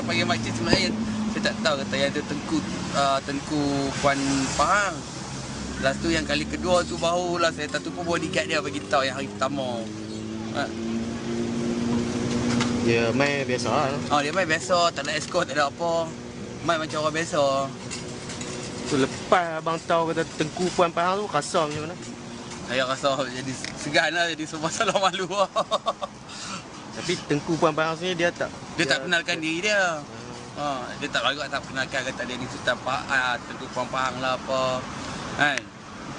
makcik sebenarnya saya tak tahu kata yang tu tengku uh, tengku Puan Pahang. Lepas tu yang kali kedua tu barulah saya tak tu pun bodyguard dia bagi tahu yang hari pertama. Ha. Dia main biasa lah. Oh dia main biasa, tak ada escort, tak ada apa. Main macam orang biasa. Tu lepas abang tahu kata tengku puan Pahang tu rasa macam mana? Saya rasa jadi segan lah, jadi semua salah malu lah. Tapi tengku puan Pahang sini dia tak Dia tak kenalkan diri dia. Ha, dia tak bagus tak kenalkan kata dia ni Sultan Pahang, ah, tentu Puan Pahang lah apa. Kan?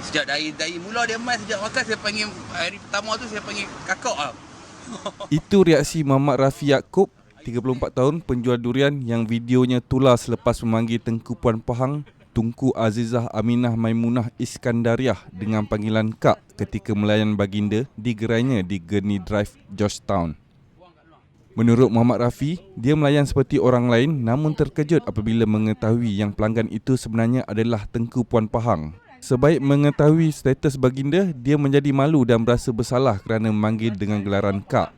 Sejak dari dari mula dia main sejak makan saya panggil hari pertama tu saya panggil kakak lah. Itu reaksi Muhammad Rafi Yaakob, 34 tahun, penjual durian yang videonya tular selepas memanggil Tengku Puan Pahang, Tunku Azizah Aminah Maimunah Iskandariah dengan panggilan Kak ketika melayan baginda di gerainya di Gurney Drive, Georgetown. Menurut Muhammad Rafi, dia melayan seperti orang lain namun terkejut apabila mengetahui yang pelanggan itu sebenarnya adalah Tengku Puan Pahang. Sebaik mengetahui status baginda, dia menjadi malu dan berasa bersalah kerana memanggil dengan gelaran Kak.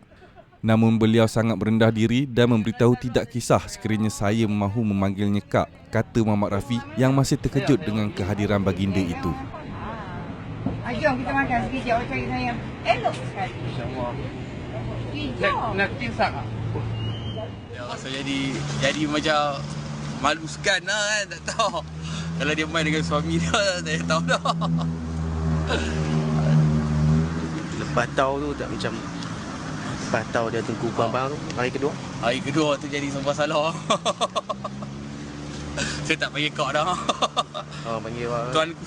Namun beliau sangat merendah diri dan memberitahu tidak kisah sekiranya saya mahu memanggilnya Kak, kata Muhammad Rafi yang masih terkejut dengan kehadiran baginda itu. Jom kita makan sekejap. Awak cari saya elok sekali. InsyaAllah. Sekejap. nak kisah Ya rasa jadi jadi macam malu segan lah kan, tak tahu. Kalau dia main dengan suami dia, saya tahu dah. lepas tahu tu tak macam lepas tahu dia tengku puan Pahang tu hari kedua. Hari kedua tu jadi serba salah. saya tak panggil kak dah. Oh panggil apa? Tuanku.